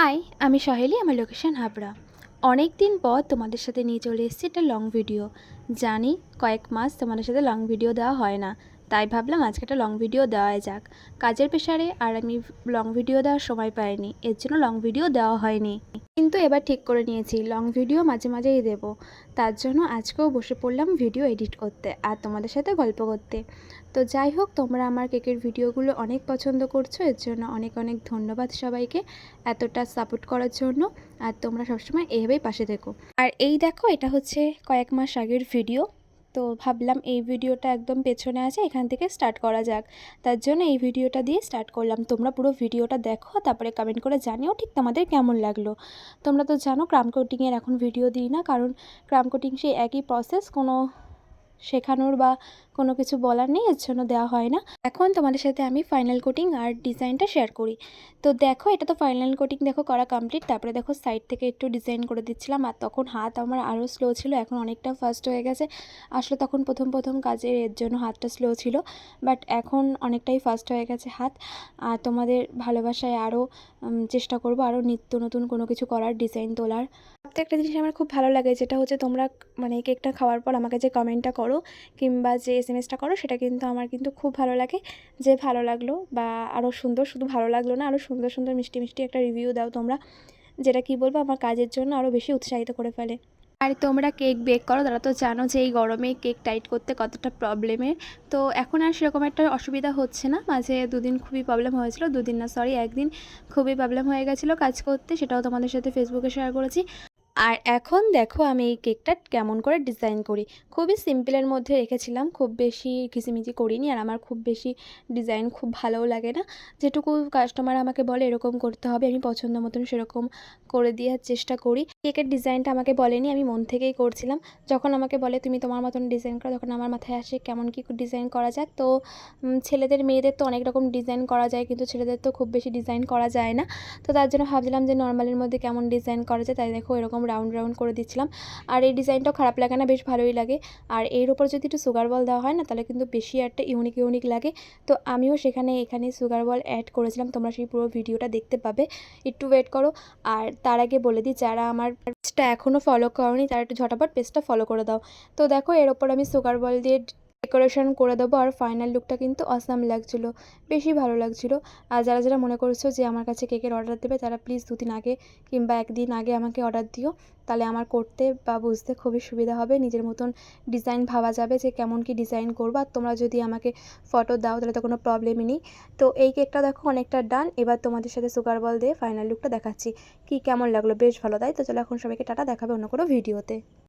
High আমি সহেলি, আমার location Habra. অনেক দিন পর তোমাদের সাথে নিয়ে চলে এসেছি একটা লং ভিডিও জানি কয়েক মাস তোমাদের সাথে লং ভিডিও দেওয়া হয় না। তাই ভাবলাম আজকে একটা লং ভিডিও দেওয়াই যাক। কাজের পেশারে আর আমি লং ভিডিও দেওয়ার সময় পাইনি, এর জন্য লং ভিডিও দেওয়া হয়নি। কিন্তু এবার ঠিক করে নিয়েছি লং ভিডিও মাঝে মাঝেই দেব। তার জন্য আজকেও বসে পড়লাম ভিডিও এডিট করতে আর তোমাদের সাথে গল্প করতে। তো যাই হোক, তোমরা আমার কেকের ভিডিওগুলো অনেক পছন্দ করছ, এর জন্য অনেক অনেক ধন্যবাদ সবাইকে এতটা সাপোর্ট করার জন্য। আর তোমরা সবসময় এভাবেই পাশে থেকো। আর এই দেখো, এটা হচ্ছে কয়েক মাস আগের ভিডিও তো ভাবলাম এই ভিডিওটা একদম পেছনে আছে, এখান থেকে স্টার্ট করা যাক। তার জন্য এই ভিডিওটা দিয়ে স্টার্ট করলাম। তোমরা পুরো ভিডিওটা দেখো, তারপরে কমেন্ট করে জানিও ঠিক তোমাদের কেমন লাগল। তোমরা তো জানো ক্রাম কোটিংয়ের এখন ভিডিও দিই না, কারণ ক্রাম কোটিং সেই একই প্রসেস কোনো শেখানোর বা কোনো কিছু বলার নেই, এর জন্য দেওয়া হয় না। এখন তোমাদের সাথে আমি ফাইনাল কোটিং আর ডিজাইনটা শেয়ার করি। তো দেখো, এটা তো ফাইনাল কোটিং দেখো করা কমপ্লিট তারপরে দেখো সাইড থেকে একটু ডিজাইন করে দিচ্ছিলাম, আর তখন হাত আমার আরও স্লো ছিল, এখন অনেকটা ফাস্ট হয়ে গেছে। আসলে তখন প্রথম প্রথম কাজের এর জন্য হাতটা স্লো ছিল বাট এখন অনেকটাই ফাস্ট হয়ে গেছে হাত। আর তোমাদের ভালোবাসায় আরও চেষ্টা করব আরও নিত্য নতুন কোনো কিছু করার ডিজাইন তোলার। একটা জিনিস আমার খুব ভালো লাগে, যেটা হচ্ছে তোমরা মানে কেকটা খাওয়ার পর আমাকে যে কমেন্টটা করো, কিংবা যে এস এম করো, সেটা কিন্তু আমার কিন্তু খুব ভালো লাগে। যে ভালো লাগল বা আরও সুন্দর, শুধু ভালো লাগল না আরও সুন্দর সুন্দর, মিষ্টি মিষ্টি একটা রিভিউ দাও তোমরা, যেটা কি বলব, আমার কাজের জন্য আরও বেশি উৎসাহিত করে ফেলে। আর তোমরা কেক বেক করো, তারা তো জানো যে এই গরমে কেক টাইট করতে কতটা প্রবলেমের তো এখন আর সেরকম একটা অসুবিধা হচ্ছে না, মাঝে দুদিন খুবই প্রবলেম হয়েছিল, দুদিন না সরি একদিন খুবই প্রবলেম হয়ে গেছিল কাজ করতে, সেটাও তোমাদের সাথে ফেসবুকে শেয়ার করেছি। আর এখন দেখো আমি এই কেকটা কেমন করে ডিজাইন করি। খুবই সিম্পলের মধ্যে রেখেছিলাম, খুব বেশি ঘিচিমিচি করিনি আর আমার খুব বেশি ডিজাইন খুব ভালোও লাগে না। যেটুকু কাস্টমার আমাকে বলে এরকম করতে হবে, আমি পছন্দ মতন সেরকম করে দেওয়ার চেষ্টা করি। কেকের ডিজাইনটা আমাকে বলেনি, আমি মন থেকেই করছিলাম। যখন আমাকে বলে, তুমি তোমার মতন ডিজাইন করো, তখন আমার মাথায় আসে কেমন কী ডিজাইন করা যাক। তো ছেলেদের, মেয়েদের তো অনেক রকম ডিজাইন করা যায়, কিন্তু ছেলেদের তো খুব বেশি ডিজাইন করা যায় না। তো তার জন্য ভাবছিলাম যে নর্মালের মধ্যে কেমন ডিজাইন করা যায়, তাই দেখো এরকম রাউন্ড রাউন্ড করে দিচ্ছিলাম। আর এই ডিজাইনটাও খারাপ লাগে না, বেশ ভালোই লাগে। আর এর উপর যদি একটু সুগার বল দেওয়া হয় না, তাহলে কিন্তু বেশি একটা ইউনিক ইউনিক লাগে। তো আমিও সেখানে, এখানে সুগার বল অ্যাড করেছিলাম, তোমরা সেই পুরো ভিডিওটা দেখতে পাবে। একটু ওয়েট করো। আর তার আগে বলে দিই, যারা আমার পেজটা এখনও ফলো করনি, তার একটু ঝটাপট পেস্টটা ফলো করে দাও। তো দেখো, এর ওপর আমি সুগার বল দিয়ে ডেকোরেশন করে দেবো আর ফাইনাল লুকটা কিন্তু অসাম লাগছিল, বেশি ভালো লাগছিল। আর যারা যারা মনে করছ যে আমার কাছে কেকের অর্ডার দেবে, তারা প্লিজ দুদিন আগে কিংবা একদিন আগে আমাকে অর্ডার দিও। তাহলে আমার করতে বা বুঝতে খুবই সুবিধা হবে। নিজের মতন ডিজাইন ভাবা যাবে যে কেমন কি ডিজাইন করব। আর তোমরা যদি আমাকে ফটো দাও, তাহলে তো কোনো প্রবলেমই নেই। তো এই কেকটা দেখো অনেকটা ডান এবার তোমাদের সাথে সুগার বল দিয়ে ফাইনাল লুকটা দেখাচ্ছি। কি কেমন লাগল? বেশ ভালো, তাই তো? চলো এখন সবাইকে টাটা, দেখাবে অন্য কোনো ভিডিওতে